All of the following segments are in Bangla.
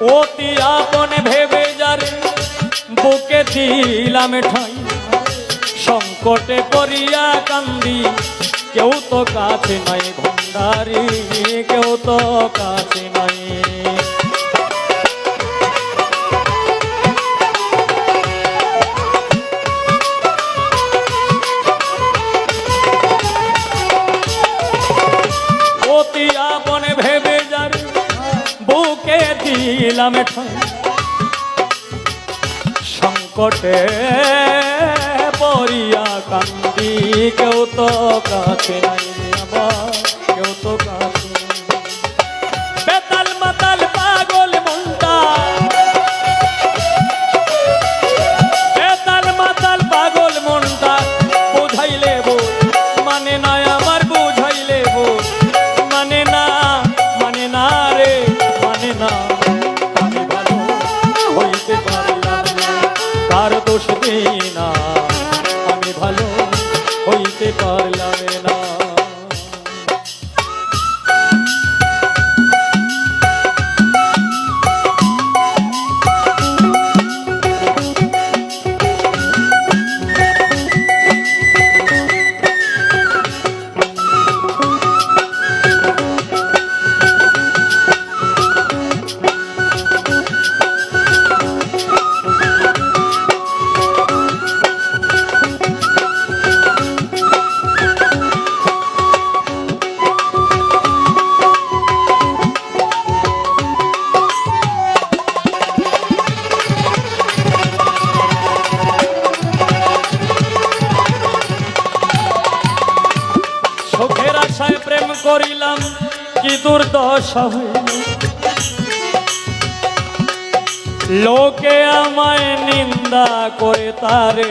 অতি আপন ভেবে যারে বুকে দিলাম ঠাই। সংকটে পড়িয়া কান্দি, কেউ তো কাছে নাই ভণ্ডারি কেউ তো কাছে বুকে দিলাম সংকটে পরিয়া কান্দি কেউ তো কাছে নাই আবার কেউ তো কাছে করিলাম কি দুর্দশা হইল। লোকে আমায় নিন্দা করে তারে,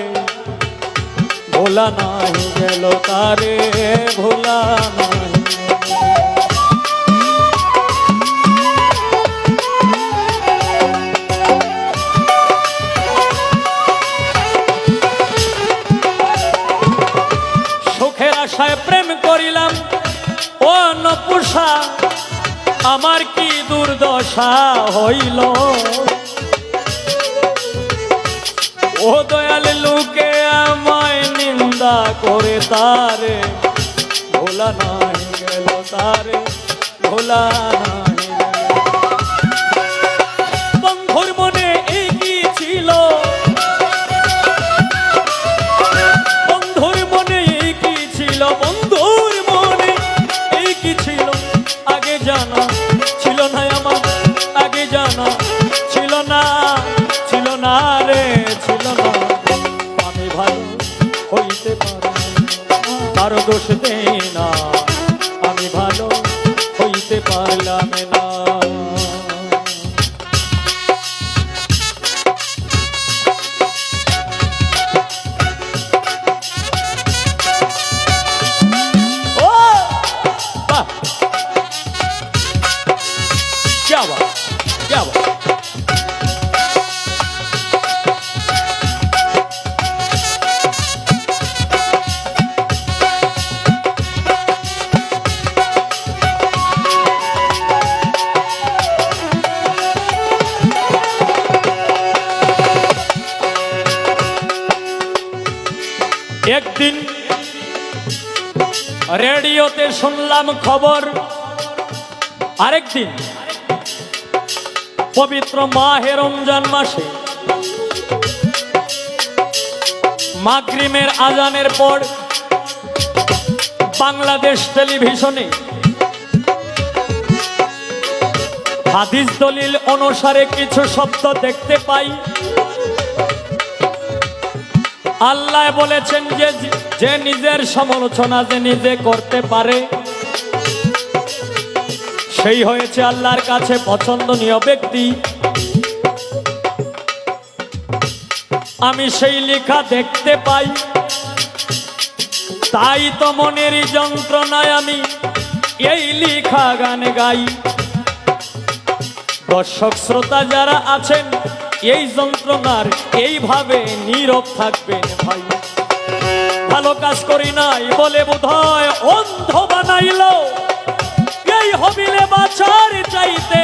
ভোলা নাই গেল তারে, ভোলা সুখের আশায় প্রেম করিলাম ও নপুষা, আমার কি দুর্দশা হইল? ও দয়াল লোকে আমায় নিন্দা করে তারে, ভোলা নাই গেল তারে, ভোলা নাই কার দোষ দেয় না। আমি ভালো হইতে পারলাম রেডিওতে শুনলাম খবর। আরেকদিন, পবিত্র মাহে রমজান মাসে মাগরিমের আজানের পর বাংলাদেশ টেলিভিশনে হাদিস দলিল অনুসারে কিছু শব্দ দেখতে পাই। আল্লাহ বলেছেন যে যে নিজের সমালোচনা যে নিজে করতে পারে, সেই হয়েছে আল্লাহর কাছে পছন্দনীয় ব্যক্তি। আমি সেই লেখা দেখতে পাই, তাই তো মনেরই যন্ত্রণায় আমি এই লেখা গান গাই। দর্শক, শ্রোতা যারা আছেন এই যন্ত্রণার এইভাবে নীরব থাকবেন ভাই। ভালো কাজ করি নাই বলে বোধহয় অন্ধ বানাইল। এই হবিলে বাছার চাইতে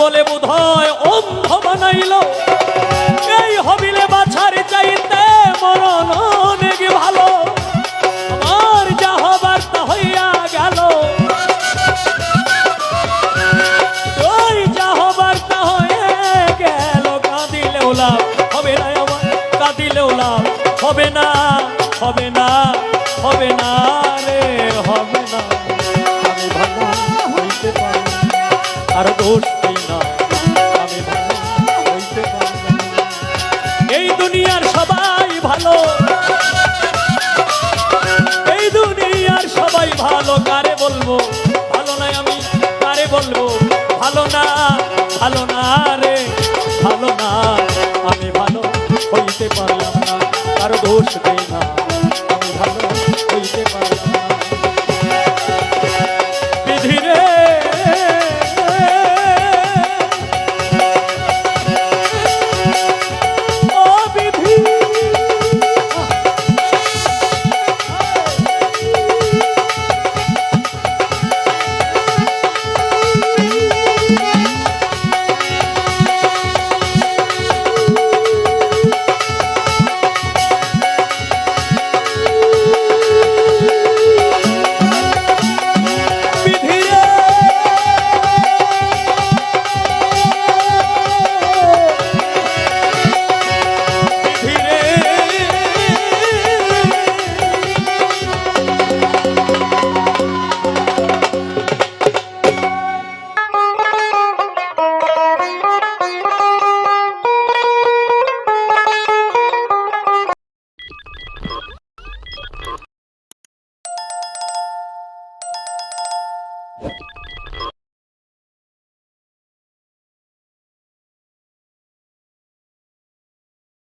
বলে বোধহয় অন্ধ বানাইলো। এই হবিলে বাছার চাইতে মরণ অনেক ভালো। আমার যা হবার তা হইয়া গেল। ওই যা হবার তা হয়ে গেল। কাঁদিলেও লাভ হবে না আমার হবে না হবে না হবে না। আর দিই না। এই দুনিয়ার সবাই ভালো। এই দুনিয়ার সবাই ভালো, কারে বলব? ভালো নাই আমি, কারে বলব? ভালো না ভালো না রে। ভালো না, আমি ভালো হইতে পারলাম না। কারও দোষ দেই না